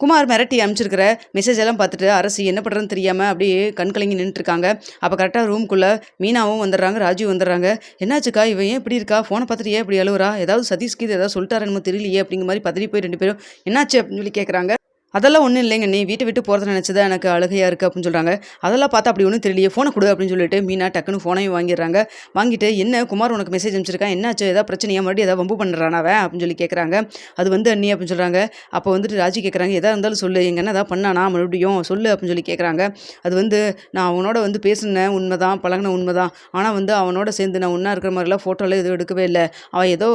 குமார் மிரட்டி அனுப்பிச்சிருக்கிற மெசேஜ் எல்லாம் பார்த்துட்டு அரசு என்ன பண்ணுறதுன்னு தெரியாமல் அப்படியே கண்கலங்கி நின்றுருக்காங்க அப்போ கரெக்டாக ரூம்குள்ளே மீனாவும் வந்துடுறாங்க ராஜீவ் வந்துடுறாங்க. என்னாச்சுக்கா? இவன் ஏன் இப்படி இருக்கா? ஃபோனை பார்த்துட்டு ஏன் இப்படி அழுவுறா? ஏதாவது சதீஷ்கீது ஏதாவது சொல்லிட்டாரு என்னமோ தெரியலையே அப்படிங்கிற மாதிரி பதறி போய் ரெண்டு பேரும் என்னாச்சு? அப்படின்னு சொல்லி கேட்குறாங்க அதெல்லாம் ஒன்றும் இல்லைங்க. நீ வீட்டை விட்டு போகிறத நினச்சதா எனக்கு அழுகையாக இருக்குது அப்படின்னு சொல்கிறாங்க அதெல்லாம் பார்த்தா அப்படி ஒன்றும் தெரியலையே ஃபோனை கொடு அப்படின்னு சொல்லிட்டு மீனா டக்குன்னு ஃபோனையும் வாங்கிடுறாங்க. வாங்கிட்டு என்ன குமார் உனக்கு மெசேஜ் அனுப்பிச்சிருக்கான் என்னாச்சு? ஏதாவது பிரச்சனையா? மறுபடியும் ஏதாவது வம்பு பண்ணுறான் அவன்? அப்படின்னு சொல்லி கேட்குறாங்க அது வந்து அண்ணி அப்படின்னு சொல்கிறாங்க அப்போ வந்துட்டு ராஜி கேட்குறாங்க எதாக இருந்தாலும் சொல்லு. எங்கள் என்ன ஏதாவது பண்ணானா? மறுபடியும் சொல்லு அப்படின்னு சொல்லி கேட்குறாங்க அது வந்து நான் அவனோட வந்து பேசினேன். உண்மை தான் பழகின உண்மை தான் ஆனால் வந்து அவனோட சேர்ந்து நான் ஒன்றா இருக்கிற மாதிரிலாம் ஃபோட்டோலாம் எதுவும் எடுக்கவே இல்லை. அவன் ஏதோ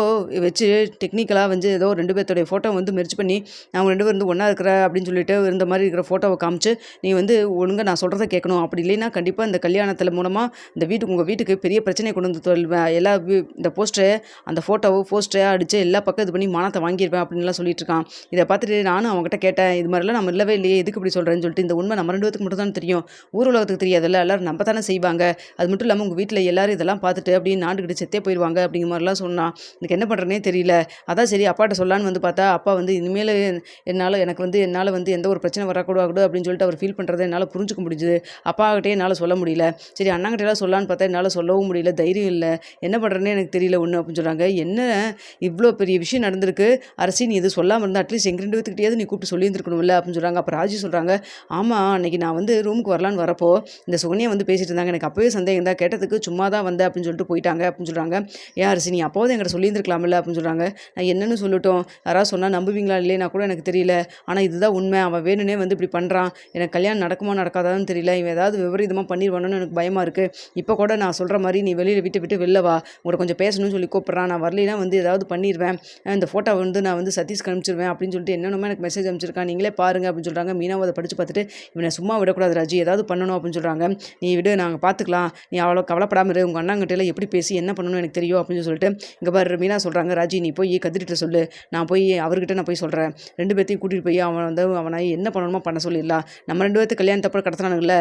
வச்சு டெக்னிக்கலாக வந்து ஏதோ ரெண்டு பேர்த்தோடைய ஃபோட்டோ வந்து மெர்ச் பண்ணி அவங்க ரெண்டு பேர் வந்து ஒன்றா இருக்கிற அப்படின்னு சொல்லிட்டு இருந்த மாதிரி இருக்கிற ஃபோட்டோவை காமிச்சு நீ வந்து ஒழுங்காக நான் சொல்கிறத கேட்கணும். அப்படி இல்லைன்னா கண்டிப்பாக இந்த கல்யாணத்தில் மூலமாக இந்த வீட்டுக்கு உங்கள் வீட்டுக்கு பெரிய பிரச்சனை கொண்டு வந்து தொல்வேன் எல்லா இந்த போஸ்டரை அந்த ஃபோட்டோவை போஸ்டரை அடித்து எல்லா பக்கம் இது பண்ணி மானத்தை வாங்கியிருப்பேன் அப்படின்லாம் சொல்லிட்டு இருக்கான். இதை பார்த்துட்டு நானும் அவங்ககிட்ட கேட்டேன் இது மாதிரிலாம் நம்ம இல்லவே இல்லையே எதுக்கு இப்படி சொல்கிறேன்னு சொல்லிட்டு இந்த உண்மை நம்ம ரெண்டு பேத்துக்கு மட்டும் தான் தெரியும். ஊர் உலகத்துக்கு தெரியாதுல்ல எல்லாரும் நம்ம தானே செய்வாங்க. அது மட்டும் இல்லாமல் உங்கள் வீட்டில் எல்லாரும் இதெல்லாம் பார்த்துட்டு அப்படின்னு நாண்டுக்கிட்டு செத்தே போயிடுவாங்க அப்படிங்கிற மாதிரிலாம் சொன்னான். எனக்கு என்ன பண்ணுறேனே தெரியல. அதான் சரி அப்பாட்ட சொல்லான்னு வந்து பார்த்தா அப்பா வந்து இனிமேல் என்னால் எனக்கு வந்து என்னால் வந்து எந்த ஒரு பிரச்சனை வரக்கூடாது அப்படின்னு சொல்லிட்டு அவர் ஃபீல் பண்ணுறதை என்னால் புரிஞ்சுக்க முடிஞ்சுது. அப்பாக்கிட்டே என்னால் சொல்ல முடியல. சரி அண்ணாங்கிட்டலாம் சொல்லலான்னு பார்த்தா என்னால் சொல்லவும் முடியல தைரியம் இல்லை. என்ன பண்ணுறேன்னு எனக்கு தெரியல ஒன்று அப்படின்னு சொல்கிறாங்க என்ன இவ்வளோ பெரிய விஷயம் நடந்திருக்கு? அரசி நீ இது சொல்லாமல் இருந்தால் அட்லீஸ்ட் எங்கள் ரெண்டு பேத்துக்கிட்டேயாவது நீ கூப்பிட்டு சொல்லியிருந்துருக்கணும்ல அப்படின்னு சொல்கிறாங்க அப்போ ராஜி சொல்கிறாங்க ஆமாம் அன்னைக்கு நான் வந்து ரூமுக்கு வரலான்னு வரப்போ இந்த சுகன்யா வந்து பேசிட்டு இருந்தாங்க. எனக்கு அப்போவே சந்தேகம். தான் கேட்டதுக்கு சும்மா தான் வந்தேன் அப்படின்னு சொல்லிட்டு போயிட்டாங்க அப்படின்னு சொல்கிறாங்க ஏன் அரசி நீ அப்போது எங்கிட்ட சொல்லியிருந்துருக்கலாம்ல அப்படின்னு சொல்கிறாங்க நான் என்னென்னு சொல்லட்டும். யாராவது சொன்னால் நம்புவீங்களா இல்லையா கூட எனக்கு தெரியல. ஆனால் இதுதான் உண்மை. அவன் வேணுனே வந்து இப்படி பண்ணுறான் எனக்கு கல்யாணம் நடக்குமா நடக்காதான்னு தெரியல. இவன் ஏதாவது விபரீதமாக பண்ணிடுவானோன்னு எனக்கு பயமாக இருக்குது இப்போ கூட நான் சொல்கிற மாதிரி நீ வெளியில் விட்டு விட்டு வெளில வா. உங்களை கொஞ்சம் பேசணும்னு சொல்லி கூப்பிட்றான். நான் வரலைன்னா வந்து ஏதாவது பண்ணிடுவேன் இந்த ஃபோட்டோ வந்து நான் வந்து சதீஷ்க்கு அனுப்பிச்சிருவேன் அப்படின்னு சொல்லிட்டு என்னென்னமோ எனக்கு மெசேஜ் அனுப்பிச்சிருக்கான். நீங்களே பாருங்க அப்படின்னு சொல்கிறாங்க மீனாவை அதை படித்து பார்த்துட்டு இவனை சும்மா விடக்கூடாது ராஜி. ஏதாவது பண்ணணும் அப்படின்னு சொல்கிறாங்க நீ விடு நாங்கள் பார்த்துக்கலாம். நீ அவ்வளோ கவலைப்படாமல் இரு. உங்கள் அண்ணாங்கிட்டையில் எப்படி பேசி என்ன பண்ணணும்னு எனக்கு தெரியும் அப்படின்னு சொல்லிட்டு இங்கே பாரு மீனா சொல்கிறாங்க ராஜி நீ போய் கதிரிட்ட சொல்லு. நான் போய் அவர்கிட்ட நான் போய் சொல்கிறேன் ரெண்டு பேர்த்தையும் கூட்டிகிட்டு போய் அவன் வந்து அவனை என்ன பண்ணணுமோ பண்ண சொல்லிடலாம். நம்ம ரெண்டு பேர்த்து கல்யாணத்தை அப்புறம் கடத்துறானுங்கள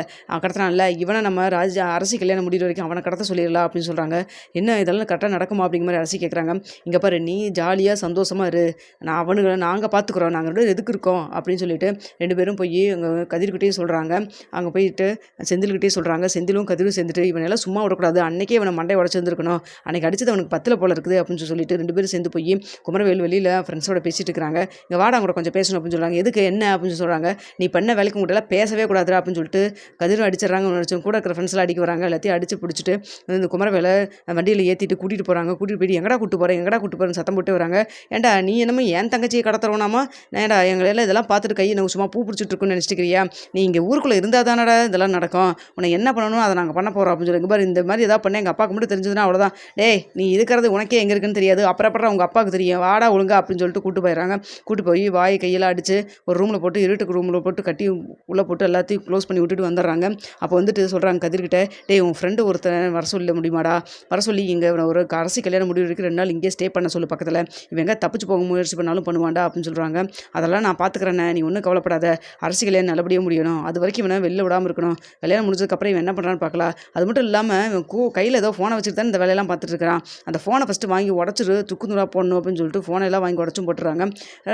கடத்தினான்ல? இவனை நம்ம ராஜ அரசி கல்யாணம் முடிகிற வரைக்கும் அவனை கடத்த சொல்லிடலாம் அப்படின்னு சொல்கிறாங்க என்ன இதெல்லாம் கரெக்டாக நடக்குமா அப்படிங்கிற மாதிரி அரசி கேட்குறாங்க இங்கே பாரு நீ ஜாலியாக சந்தோஷமாக இரு. நான் அவனுங்களை நாங்கள் பார்த்துக்குறோம் நாங்கள் ரெண்டு பேரும் எதுக்கு இருக்கோம்? அப்படின்னு சொல்லிட்டு ரெண்டு பேரும் போய் அங்கே கதிர்கிட்டேயும் சொல்கிறாங்க அங்கே போயிட்டு செந்தில்கிட்டே சொல்கிறாங்க செந்திலும் கதிரும் சேர்ந்துட்டு இவனெல்லாம் சும்மா விடக்கூடாது. அன்னைக்கே இவனை மண்டை உடச்சிருந்துருக்கணும் அன்னைக்கு அடிச்சது அவனுக்கு பத்தில் போல இருக்குது அப்படின்னு சொல்லிட்டு ரெண்டு பேரும் சேர்ந்து போய் குமரவேல் வெளியில் ஃப்ரெண்ட்ஸோட பேசிட்டு இருக்கிறாங்க. இங்கே வாடா கூட கொஞ்சம் பேசணும் அப்படின்னு சொல்கிறாங்க எதுக்கு? என்ன அப்படின்னு சொல்கிறாங்க நீ பண்ண வேலைக்கு உங்கள்கிட்ட பேசவே கூடாதுரா அப்படின்னு சொல்லிட்டு கதிரும் அடிச்சிடறாங்க. நினச்சோம் கூட இருக்கிற ஃப்ரெண்ட்ஸ்லாம் அடிக்க வராங்க. எல்லாத்தையும் அடிச்சு பிடிச்சிட்டு இந்த குமரவேலை வண்டியில் ஏற்றிட்டு கூட்டிகிட்டு போகிறாங்க கூட்டிகிட்டு போயிட்டு எங்கடா கூட்டு போகிறேன் எங்கடா கூட்டு போகிறேன்னு சத்தம் போட்டு வராங்க. ஏண்டா நீ என்னமோ என் தங்கச்சியை கடத்துறவனாமா ஏன்டா எங்களெல்லாம் இதெல்லாம் பார்த்துட்டு கை எனக்கு சும்மா பூ பிடிச்சிட்டு இருக்குன்னு நினச்சிக்கிறியா? நீ இங்கே ஊருக்குள்ளே இருந்தால் தானடா இதெல்லாம் நடக்கும். உன்னை என்ன பண்ணணும் அதை நாங்கள் பண்ண போகிறோம் அப்படின்னு சொல்லி பாரு இந்த மாதிரி ஏதாவது பண்ண எங்கள் அப்பாவுக்கு மட்டும் தெரிஞ்சதுன்னா அவ்வளோதான் டேய் நீ இருக்கிறது உனக்கே எங்கே இருக்குன்னு தெரியாது. அப்புறம் அப்புறம் உங்கள் அப்பாவுக்கு தெரியும். வாடா ஒழுங்கா அப்படின்னு சொல்லிட்டு கூட்டு போயிடுறாங்க. கூட்டு போய் வாய் கையெல்லாம் அடிச்சு ஒரு ரூமில் போட்டு இருட்டுக்கு ரூமில் போட்டு கட்டி உள்ளே போட்டு எல்லாத்தையும் க்ளோஸ் பண்ணி விட்டுட்டு வந்துடுறாங்க. அப்போ வந்துட்டு சொல்கிறாங்க கதிர்கிட்ட டேய் உன் ஃப்ரெண்டு ஒருத்தன் வர சொல்ல முடியுமாடா? வர சொல்லி இங்கே ஒரு அரசு கல்யாணம் முடிவு இருக்குது ரெண்டு நாள் இங்கேயே ஸ்டே பண்ண சொல்லு பக்கத்தில். இவன் தப்பிச்சு போக முயற்சி பண்ணாலும் பண்ணுவான்டா அப்படின்னு சொல்கிறாங்க அதெல்லாம் நான் பார்த்துக்கிறேண்ணே நீ ஒன்றும் கவலைப்படாத. அரசு கல்யாணம் நல்லபடியாக முடியணும். அது வரைக்கும் இவனை வெளில விடாமல் இருக்கணும். கல்யாணம் முடிஞ்சதுக்கப்புறம் இவன் என்ன பண்ணுறான்னு பார்க்கலாம் அது மட்டும் இல்லாமல் இவன் கூ கையில் ஏதோ ஃபோனை வச்சுட்டு தான் இந்த வேலையெல்லாம் பார்த்துட்டு இருக்கிறான். அந்த ஃபோனை ஃபஸ்ட்டு வாங்கி உடச்சிரு துக்கு நூறாக போடணும் அப்படின்னு சொல்லிட்டு ஃபோனை எல்லாம் வாங்கி உடச்சும் போட்டுறாங்க.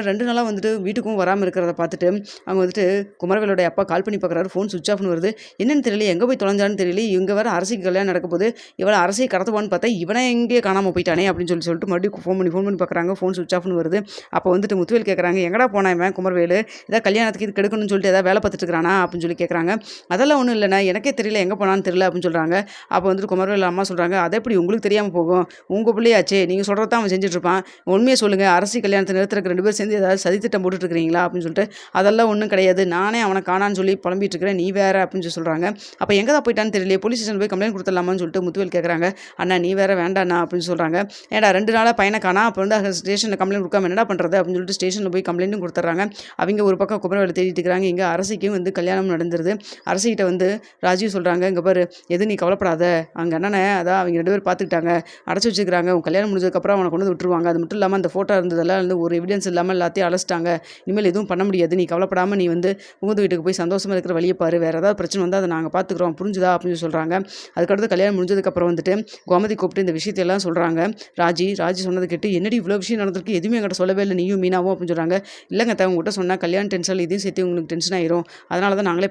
ரெண்டு நாளாக வந்துட்டு வீட்டுக்கும் வராமல் இருக்கிறத பார்த்துட்டு அவங்க வந்துட்டு குமரவேலோட அப்பா கால் பண்ணி பார்க்குறாரு ஃபோன் சுவிச் ஆஃப்னு வருது. என்னன்னு தெரியல எங்கே போய் தொலைஞ்சான்னு தெரியல இங்கே வேறு அரசிக்கு கல்யாணம் நடக்க போது இவளை அரசியை கடத்துவான்னு பார்த்தா இவனை எங்கேயே காணாமல் போயிட்டானே அப்படின்னு சொல்லி சொல்லிட்டு மறுபடியும் ஃபோன் பண்ணி ஃபோன் பண்ணி பார்க்குறாங்க ஃபோன் சுவிச் ஆஃப்னு வருது. அப்போ வந்துட்டு முத்துவேல் கேட்குறாங்க எங்கடா போனா இவன் குமரவேலு? ஏதாவது கல்யாணத்துக்கு இது கெடுக்கணும்னு சொல்லிட்டு ஏதாவது வேலை பார்த்துட்டு இருக்கிறானா அப்படின்னு சொல்லி கேட்குறாங்க அதெல்லாம் ஒன்றும் இல்லைண்ணா எனக்கே தெரியல எங்கே போனான்னு தெரியல அப்படின்னு சொல்கிறாங்க அப்போ வந்துட்டு குமரவேல் அம்மா சொல்கிறாங்க அதை எப்படி உங்களுக்கு தெரியாமல் போகும்? உங்கள் பிள்ளையாச்சே நீங்கள் சொல்கிறது தான் அவன் செஞ்சுட்டு இருப்பான். உண்மையை சொல்லுங்கள் அரசு கல்யாணத்தை நிறுத்துறதுக்கு ரெண்டு பேரும் சேர்ந்து ஏதாவது சதித்திட்டம் போட்டுட்டு இருக்கிறீங்களா? அப்படின்னு சொல்லிட்டு அதெல்லாம் ஒன்றும் கிடையாது. நானே அவனை காணான்னு சொல்லி புலம்பிட்டு இருக்கிறேன் நீ வேற அப்படின்னு சொல்லி சொல்கிறாங்க அப்போ எங்கே தான் போயிட்டான்னு தெரியல போலீஸ் ஸ்டேஷன் போய் கம்ப்ளைண்ட் கொடுத்துடலாமான்னு சொல்லிட்டு முத்துவேல் கேட்குறாங்க அண்ணா நீ வேற வேண்டாண்ணா அப்படின்னு சொல்கிறாங்க ஏடா ரெண்டு நாளாக பையனை காணா அப்போ வந்து ஸ்டேஷனில் கம்ப்ளைண்ட் கொடுக்காம என்னடா பண்ணுறது அப்படின்னு சொல்லிட்டு ஸ்டேஷனில் போய் கம்ப்ளைண்ட்டும் கொடுத்துட்றாங்க. அவங்க ஒரு பக்கம் குமரவேலை தேடிட்டு இருக்கிறாங்க. இங்கே அரசிக்கும் வந்து கல்யாணம் நடந்துருது. அரசிக்கிட்ட வந்து ராஜீவ் சொல்கிறாங்க இங்கே பாரு எது நீ கவலைப்படாத. அங்கே அண்ணனை அதான் அவங்க ரெண்டு பேர் பார்த்துக்கிட்டாங்க அடைச்சி வச்சுக்கிறாங்க உன் கல்யாணம் முடிஞ்சதுக்கப்புறம் அவனை கொண்டு வந்து விட்டுருவாங்க. அது மட்டும் இல்லாமல் அந்த ஃபோட்டோ இருந்ததெல்லாம் வந்து ஒரு எவிடன்ஸ் இல்லாமல் எல்லாத்தையும் அழைச்சிட்டாங்க இனிமேல் எதுவும் பண்ண பண்ண முடியாது. நீ கவலைப்படாமல் நீ வந்து புகுந்து வீட்டுக்கு போய் சந்தோஷமாக இருக்கிற வழியை பாரு. வேறு ஏதாவது பிரச்சனை வந்தால் அதை நாங்கள் பார்த்துக்குறோம் புரிஞ்சுதா அப்படின்னு சொல்கிறாங்க அதுக்கடுத்து கல்யாணம் முடிஞ்சதுக்கப்புறம் வந்துட்டு கோமதி கூப்பிட்டு இந்த விஷயத்தையெல்லாம் சொல்கிறாங்க ராஜி ராஜி சொன்னது கேட்டு என்னடி இவ்வளோ விஷயம் நடந்திருக்கு? எதுவுமே என்கிட்ட சொல்லவே இல்லை. நீயும் மீனாவும் அப்படின்னு சொல்கிறாங்க இல்லைங்க அத்தை சொன்னால் கல்யாணம் டென்ஷன் இதையும் சேர்த்து உங்களுக்கு டென்ஷன் ஆயிரும். அதனால தான் நாங்களே